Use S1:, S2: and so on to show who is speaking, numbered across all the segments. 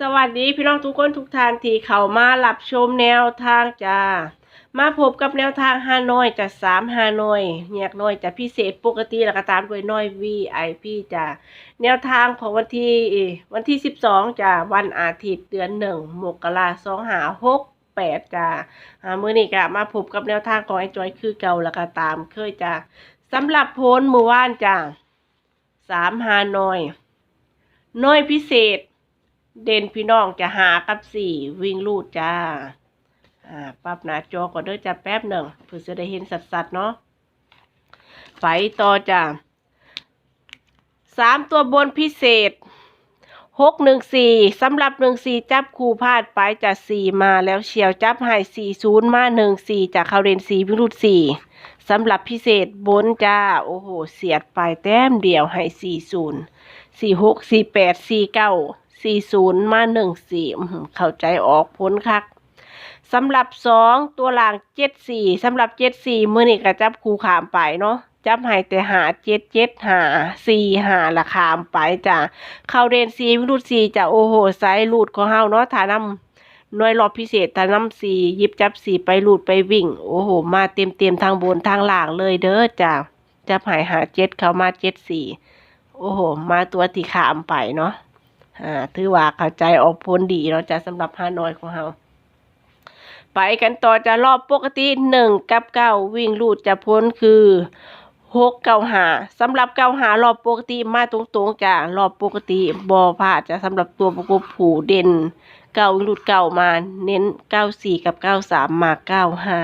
S1: สวัสดีพี่น้องทุกคนทุกท่านที่เข้ามารับชมแนวทางจ้ามาพบกับแนวทางฮานอยจะสามฮานอยแยกน้อยจะพิเศษปกติแล้วก็ตามด้วยน้อย VIP จ้าแนวทางของวันที่วันที่12จ้าวันอาทิตย์เดือนหนึ่งมกราสองหาหกแปดจ้ามื้อนี้ก็มาพบกับแนวทางของไอ้จอยคือเก่าแล้วก็ตามเคยจ้าสำหรับโพลเมื่อวานจ้าสามฮานอยน้อยพิเศษ เด่นพี่น้องจะหากับสี่วิ่งลูดจ้า อ่าปรับหน้าจอก่อนเด้อจ้าแป๊บหนึ่งเพื่อจะได้เห็นสัดๆเนาะไปต่อจ้าสามตัวบนพิเศษหกหนึ่งสี่สำหรับหนึ่งสี่จับคู่พลาดไปจากสี่มาแล้วเฉียวจับให้สี่ศูนย์มาหนึ่งสี่จากเขาเรนสี่วิ่งลูดสี่สำหรับพิเศษบนจ้า โอ้โห เสียดไปแต้มเดียวให้สี่ศูนย์สี่หกสี่แปดสี่เก้า สี่ศูนย์มาหนึ่งสี่เข้าใจออกพ้นคักสำหรับสองตัวหลังเจ็ดสี่สำหรับเจ็ดสี่มือนี่ก็จับคูขามไปเนาะจับให้แต่หาเจ็ดเจ็ดหาสี่หาละขามไปจ้ะเข้าเรียนสี่รุดสี่จ้ะโอ้โหไซส์ลูดของเฮาเนาะฐานำหน่วยรอบพิเศษฐานำสี่ยิบจับสี่ไปลูดไปวิ่ง โอ้โห มาเต็มเต็มๆทางบนทางหล่างเลยเด้อจ้ะจับหายหาเจ็ดเข้ามาเจ็ดสี่โอ้โห มาตัวที่ขามไปเนาะ อ่าถือว่าเข้าใจออกพ้นดีเนาะจะสำหรับฮานอยของเราไปกันต่อจะรอบปกติหนึ่งกับเก้าวิ่งลูดจะพ้นคือหกเก้าหาสำหรับเก้าหารอบปกติมาตรงๆจ้ะรอบปกติบอพลาดจะสำหรับตัวประกบผูเด่นเก้าวิ่งลูดเก้ามาเน้นเก้าสี่กับเก้าสามมาเก้าห้า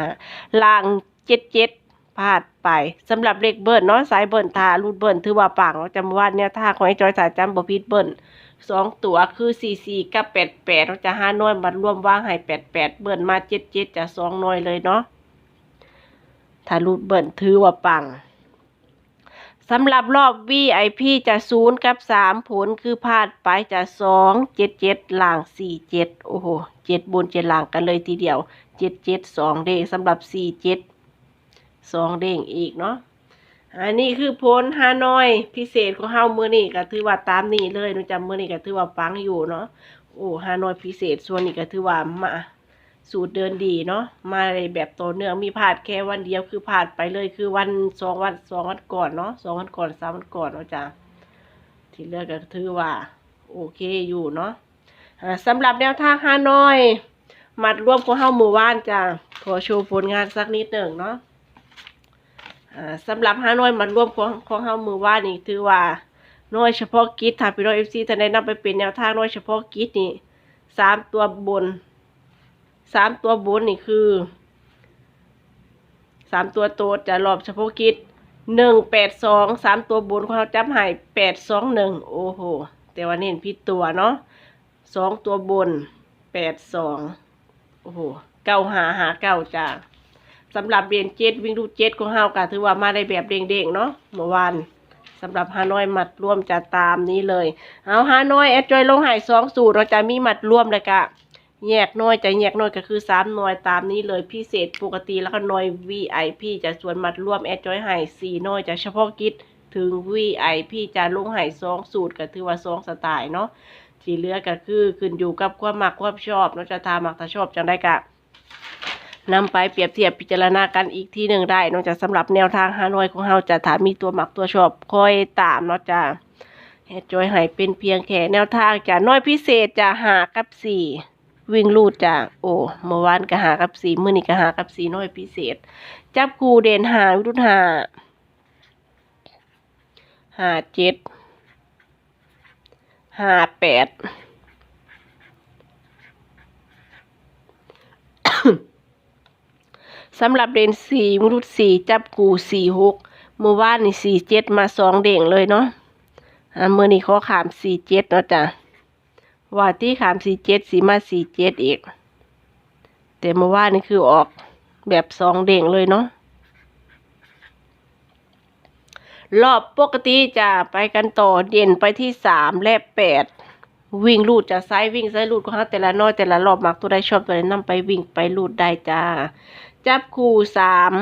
S1: ล่างเจ็ดเจ็ดพลาดไปสำหรับเลขเบิ้ลเนาะสายเบิ้ลทารูดเบิ้ลถือว่าปังเนาะจำว่าเนี่ยท่าของไอ้จอยสายจำบ่ผิดเบิ้ล สองตัวคือสี่สี่กับแปดแปดเราจะห้าน้อยมันรวมว่างให้แปดแปดเบิ้ลมาเจ็ดเจ็ดจะสองน้อยเลยเนาะถ้ารูดเบิ้ลถือว่าปังสำหรับรอบ VIP จะศูนย์กับสามผลคือพลาดไปจะสองเจ็ดเจ็ดล่างสี่เจ็ดโอ้โหเจ็ดบนเจ็ดหล่างกันเลยทีเดียวเจ็ดเจ็ดสองเด้งสำหรับสี่เจ็ดสองเด้งอีกเนาะ อันนี้คือโพลฮานอยพิเศษของเฮามือนี้ก็ถือว่าตามนี้เลยนูจำมื้อนี้ก็ถือว่าปังอยู่เนาะโอ้ฮานอยพิเศษส่วนนี้ก็ถือว่ามาสูตรเดินดีเนาะมาในแบบต่อเนื่องมีพลาดแค่วันเดียวคือพลาดไปเลยคือวันสองวันสองวันก่อนเนาะสองวันก่อนสามวันก่อนเนาะจ้ะที่เลือกก็ถือว่า โอเคอยู่เนาะสำหรับแนวทางฮานอย มัดรวมของเฮามือว่านจ้ะขอโชว์ผลงานสักนิดหนึ่งเนาะ สำหรับห้าน่วยมันร่วมของของเฮามือว่านี่ถือว่าน่วยเฉพาะกิจถ้าพี่น้องเอฟซีท่านใดนำไปเป็นแนวทางน่วยเฉพาะกิจนี่สามตัวบนสามตัวบนนี่คือสามตัวโตจะรอบเฉพาะกิจหนึ่งแปดสองสามตัวบนของเราจับหายแปดสองหนึ่งโอ้โหแต่ว่าเน้นผิดตัวเนาะสองตัวบนแปดสองโอ้โหเก้าหาหาเก้าจ้า สำหรับเรียนเจ็ดวิ่งดูเจ็ดของเฮาก็ถือว่ามาได้แบบเด้งๆเนาะเมื่อวานสำหรับฮานอยมัดร่วมจะตามนี้เลย เอาฮานอยแอดจอยลงหายสองสูตรเราจะมีมัดร่วมเลยกะแยกน้อยจะแยกน้อยก็คือสามหน่วยตามนี้เลยพิเศษปกติแล้วก็หน่วย VIP จะส่วนมัดร่วมแอดจอยหายสี่หน่วยจะเฉพาะกิจถึง VIP จะลงหายสองสูตรก็ถือว่าสองสไตล์เนาะที่เหลือก็คือขึ้นอยู่กับความมักความชอบเนาะจะทามักถ้าชอบจังได้กะ นำไปเปรียบเทียบพิจารณากันอีกที่หนึ่งได้ นอกจากสำหรับแนวทางฮานอยของเราจะถามมีตัวหมักตัวชอบคอยตามเนาะจ้ะเฮ็ดจอยให้เป็นเพียงแค่แนวทางจะน้อยพิเศษจะหากับสี่วิ่งลูดจ้ะโอ้เมื่อวานก็หากับสี่มื้อนี้ก็หากับสี่น้อยพิเศษ จับคูเด่นหาวิรุธหาหาเจ็ดหาแปด สำหรับเดนสี่มรุดสี่จับกูสี่หกเมื่อวานนี่สี่เจ็ดมาสองเด้งเลยเนาะอ่าเมื่อนี้เขาขามสี่เจ็ดเนาะจ้ะว่าที่ขามสี่เจ็ดสีมาสี่เจ็ดอีก แต่เมื่อวานนี่คือออกแบบสองเด้งเลยเนาะรอบปกติจะไปกันต่อเด่นไปที่สามและแปดวิ่งลูดจะไซส์วิ่งไซส์ลูดก็ฮะแต่ละน้อยแต่ละรอบมักตัวใดชอบตัวใดนำไปวิ่งไปลูดได้จ้า จับคู่สาม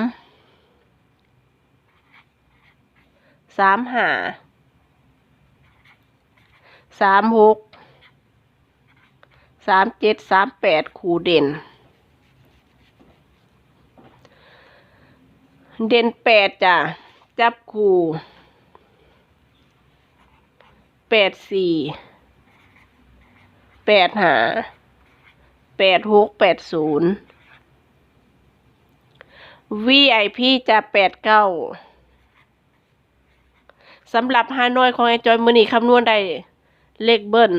S1: สามหาสามหกสามเจ็ดสามแปดคู่เด่น เด่นแปดจ้ะ จับคู่แปดสี่แปดหาแปดหกแปดศูนย์ VIP จะแปดเก้าสำหรับฮานอยของไอจอยมือนี่คำนวณได้เลขเบิ้ล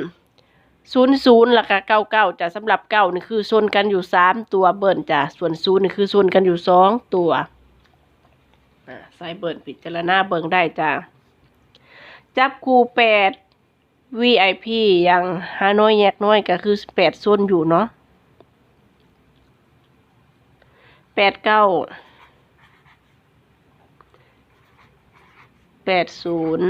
S1: ศูนย์ศูนย์ล้วก็เก้าเก้าจะสำหรับเก้านี่คือโซนกันอยู่สามตัวเบิ้ลจ้ะส่วนศูนย์นี่คือโซนกันอยู่สองตัวใส่เบิ้ลพิจารณาเบิ่งได้จ้ะจับคูแปด VIP ยังฮานอยแยกน้อยก็คือแปดโซนอยู่เนาะ แปดเก้าแปดศูนย์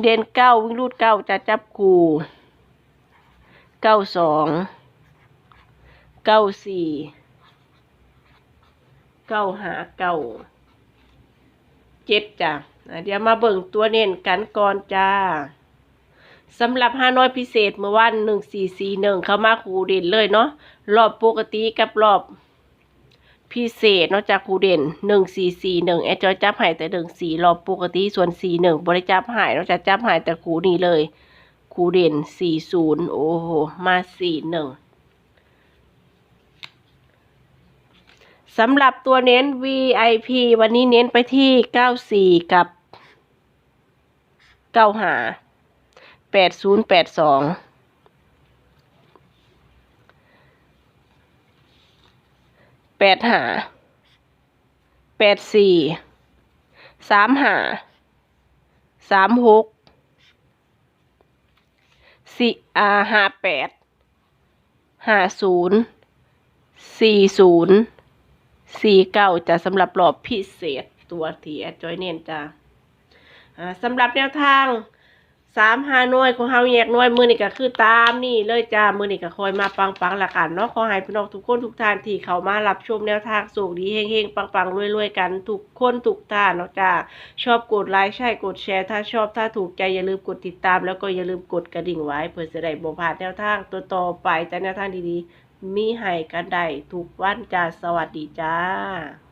S1: เด่นเก้าวิ่งรูดเก้าจะจับคูเก้าสองเก้าสี่เก้าหาเก้าเจ็ดจ้ะอะเดี๋ยวมาเบิ่งตัวเน้นกันก่อนจ้า สำหรับห้าน้อยพิเศษเมื่อวันหนึ่งสี่สี่หนึ่งเข้ามาคูเด่นเลยเนาะรอบปกติกับรอบพิเศษนอกจากครูเด่นหนึ่งสี่สี่หนึ่งแอดจอยจับหายแต่หนึ่งสี่รอบปกติส่วนสี่หนึ่งบริจับหายนอกจากจับหายแต่ครูนี้เลยครูเด่นสี่ศูนย์โอ้โหมาสี่หนึ่งสำหรับตัวเน้น VIP วันนี้เน้นไปที่เก้าสี่กับเก้าหา แปดศูนย์แปดสองแปดหาแปดสี่สามหาสามหกสี่อาห้าแปดห้าศูนย์สี่ศูนย์สี่เก้าจะสำหรับรอบพิเศษตัวที่แอดจอยเน้นจ้าอ่าสำหรับแนวทาง สามห้าน่วยของเฮาแยกน่วยมือนี่ก็คือตามนี่เลยจ้ามือนี่ก็คอยมาปังปังละกันเนาะขอให้พี่น้องทุกคนทุกท่านที่เขามารับชมแนวทางสูงดีเฮงๆปังๆรวยๆกันทุกคนทุกท่านเนาะจ้าชอบกดไลค์ใช่กดแชร์ ถ้าชอบถ้าถูกใจอย่าลืมกดติดตาม แล้วก็อย่าลืมกดกระดิ่งไว้เพื่อจะได้บ่พลาดแนวทางตัวต่อไปจ้าแนวทางดีๆมีให้กันได้ทุกวันจ้าสวัสดีจ้า